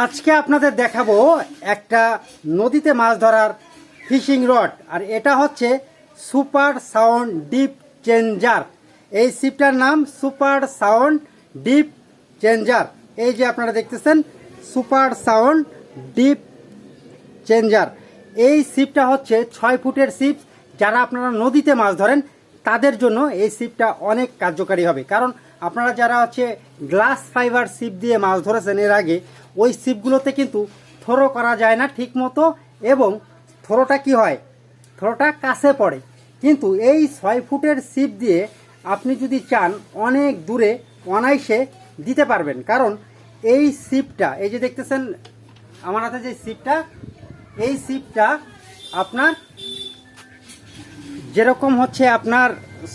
আজকে আপনাদের দেখাবো একটা নদীতে মাছ ধরার ফিশিং রড, আর এটা হচ্ছে সুপার সাউন্ড ডিপ চেঞ্জার। এই শিপটার নাম সুপার সাউন্ড ডিপ চেঞ্জার। এই যে আপনারা দেখতেছেন, সুপার সাউন্ড ডিপ চেঞ্জার। এই সিপটা হচ্ছে ছয় ফুটের সিপ যারা আপনারা নদীতে মাছ ধরেন, তাদের জন্য এই সিপটা অনেক কার্যকারী হবে। কারণ আপনারা যারা হচ্ছে গ্লাস ফাইবার সিপ দিয়ে মাছ ধরেছেন এর আগে, ওই সিপগুলোতে কিন্তু থ্রো করা যায় না ঠিক মতো এবং থ্রোটা কি হয়? থ্রোটা কাছে পড়ে। কিন্তু এই ছয় ফুটের সিপ দিয়ে আপনি যদি চান, অনেক দূরে অনায়াসে দিতে পারবেন। কারণ এই সিপটা এই যে দেখতেছেন, আমার হাতে যে সিপটা এই সিপটা আপনার যেরকম হচ্ছে আপনার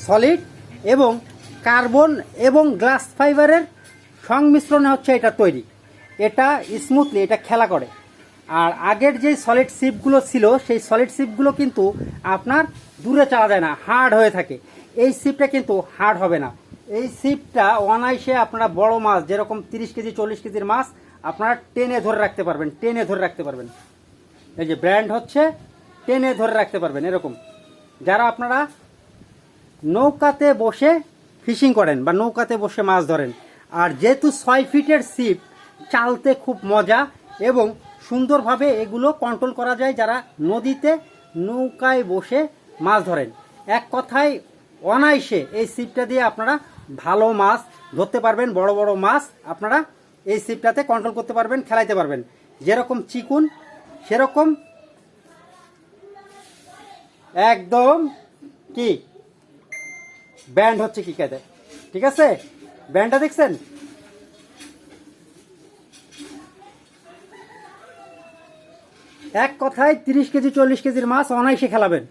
সলিড এবং কার্বন এবং গ্লাস ফাইবারের সংমিশ্রণে হচ্ছে এটা তৈরি। এটা স্মুথলি এটা খেলা করে। আর আগের যে সলিড সিপগুলো ছিল, সেই সলিড সিপগুলো কিন্তু আপনার দূরে চালা যায় না হার্ড হয়ে থাকে। এই সিপটা কিন্তু হার্ড হবে না। এই সিপটা অনায়াসে আপনারা বড় মাছ, যেরকম তিরিশ কেজি, চল্লিশ কেজির মাছ, আপনারা টেনে ধরে রাখতে পারবেন টেনে ধরে রাখতে পারবেন। এই যে ব্র্যান্ড হচ্ছে টেনে ধরে রাখতে পারবেন, এরকম। যারা আপনারা নৌকাতে বসে ফিশিং করেন বা নৌকাতে বসে মাছ ধরেন। আর যেহেতু ছয় ফিটের সিপ চালতে খুব মজা এবং সুন্দরভাবে এগুলো কন্ট্রোল করা যায় যারা নদীতে নৌকায় বসে মাছ ধরেন। এক কথায়, অনায়াসে এই সিপটা দিয়ে আপনারা ভালো মাছ ধরতে পারবেন, বড় বড় মাছ আপনারা এই সিপটাতে কন্ট্রোল করতে পারবেন, খেলাইতে পারবেন। যেরকম চিকুন, সেরকম একদম কি? ব্যান্ড হচ্ছে কি কাদের ঠিক আছে? ব্যান্ডটা দেখছেন? এক কথায় তিরিশ কেজি, চল্লিশ কেজির মাছ অনায়াসে খেলাবেন।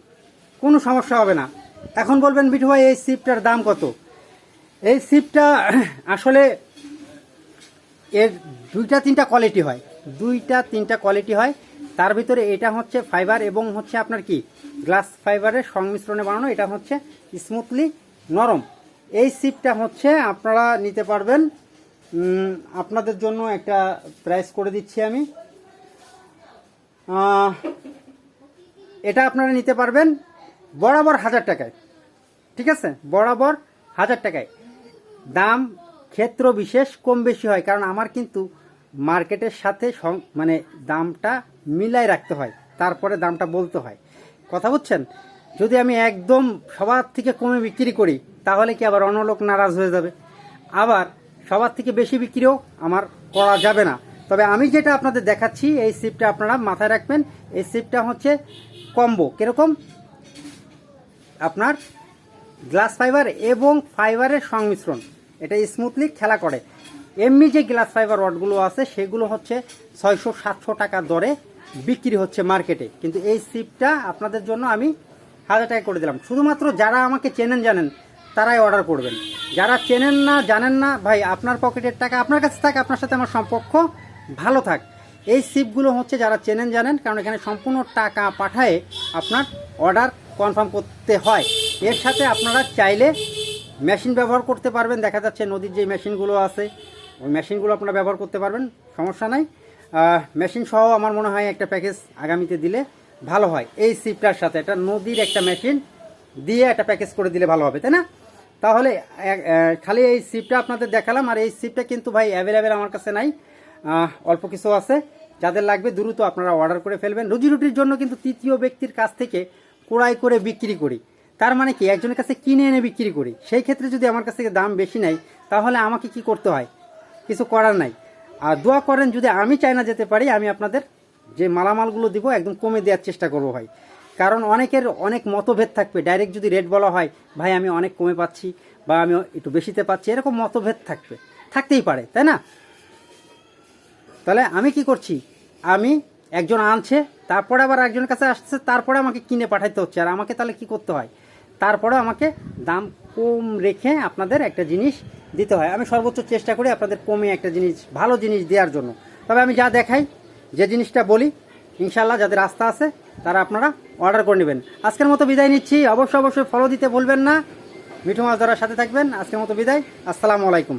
কোনো সমস্যা হবে না। এখন বলবেন বিঠু ভাই, এই সিপটার দাম কত? এই সিপটা আসলে এর দুইটা, তিনটা কোয়ালিটি হয়। দুইটা, তিনটা কোয়ালিটি হয়। তার ভিতরে এটা হচ্ছে ফাইবার এবং হচ্ছে আপনার কি? গ্লাস ফাইবারের সংমিশ্রণে বানানো। এটা হচ্ছে স্মুথলি নরম। এই সিপটা হচ্ছে আপনারা নিতে পারবেন আপনাদের জন্য একটা প্রাইস করে দিচ্ছি আমি। এটা আপনারা নিতে পারবেন বরাবর হাজার টাকায়, ঠিক আছে? বরাবর হাজার টাকায়। দাম ক্ষেত্র বিশেষ কম বেশি হয়, কারণ আমার কিন্তু মার্কেটের সাথে মানে দামটা মিলাই রাখতে হয়, তারপরে দামটা বলতে হয়। কথা বুঝছেন? যদি আমি একদম সবার থেকে কমে বিক্রি করি, তাহলে কি আবার অন্য লোক নারাজ হয়ে যাবে? আবার সবার থেকে বেশি বিক্রিও আমার করা যাবে না। তবে আমি যেটা আপনাদের দেখাচ্ছি, এই সিপটা আপনারা মাথায় রাখবেন, এই সিপটা হচ্ছে কম্বো কীরকম? আপনার গ্লাস ফাইবার এবং ফাইবারের সংমিশ্রণ। এটা স্মুথলি খেলা করে। এমনি যে গ্লাস ফাইবার রডগুলো আছে, সেগুলো হচ্ছে ছয়শো সাতশো টাকা দরে বিক্রি হচ্ছে মার্কেটে কিন্তু এই সিপটা আপনাদের জন্য আমি হাজার টাকা করে দিলাম। শুধুমাত্র যারা আমাকে চেনেন জানেন, তারাই অর্ডার করবেন। যারা চেনেন না, জানেন না, ভাই, আপনার পকেটের টাকা আপনার কাছে থাক, আপনার সাথে আমার সম্পর্ক ভালো থাক। এই সিপগুলো হচ্ছে যারা চেনেন জানেন, কারণ এখানে সম্পূর্ণ টাকা পাঠায় আপনার অর্ডার কনফার্ম করতে হয়। এর সাথে আপনারা চাইলে মেশিন ব্যবহার করতে পারবেন। দেখা যাচ্ছে নদীর যে মেশিনগুলো আছে, ওই মেশিনগুলো আপনারা ব্যবহার করতে পারবেন, সমস্যা নাই। মেশিন সহ আমার মনে হয় একটা প্যাকেজ আগামীতে দিলে ভালো হয়। এই সিপটার সাথে একটা নদীর একটা মেশিন দিয়ে একটা প্যাকেজ করে দিলে ভালো হবে, তাই না? তাহলে খালি এই সিপটা আপনাদের দেখালাম, আর এই সিপটা কিন্তু ভাই অ্যাভেলেবেল আমার কাছে নাই। অল্প কিছু আছে। যাদের লাগবে দ্রুত আপনারা অর্ডার করে ফেলবেন। রুজি রুটির জন্য কিন্তু তৃতীয় ব্যক্তির কাছ থেকে ক্রয় করে বিক্রি করি। তার মানে কি? একজনের কাছে কিনে এনে বিক্রি করি। সেই ক্ষেত্রে যদি আমার কাছ থেকে দাম বেশি নেয়, তাহলে আমাকে কি করতে হয়? কিছু করার নাই। আর দোয়া করেন, যদি আমি চাইনা যেতে পারি, আমি আপনাদের যে মালামালগুলো দিব একদম কমে দেওয়ার চেষ্টা করব ভাই। কারণ অনেকের অনেক মতভেদ থাকবে। ডাইরেক্ট যদি রেট বলা হয়, ভাই, আমি অনেক কমে পাচ্ছি বা আমি একটু বেশিতে পাচ্ছি, এরকম মতভেদ থাকবে। থাকতেই পারে, তাই না? তাহলে আমি কি করছি? আমি একজন আনছে, তারপরে আবার একজনের কাছে আসছে তারপরে আমাকে কিনে পাঠাইতে হচ্ছে। আর আমাকে তাহলে কি করতে হয়? তারপরে আমাকে দাম কম রেখে আপনাদের একটা জিনিস দিতে হয়। আমি সর্বোচ্চ চেষ্টা করি আপনাদের কমে একটা জিনিস, ভালো জিনিস দেওয়ার জন্য। তবে আমি যা দেখাই যে জিনিসটা বলি ইনশাল্লাহ যাদের আস্থা আছে, তারা আপনারা অর্ডার করে নেবেন। আজকের মতো বিদায় নিচ্ছি। অবশ্যই অবশ্যই ফলো দিতে ভুলবেন না। মিঠু মাছ ধরার সাথে থাকবেন। আজকের মতো বিদায়। আসসালামু আলাইকুম।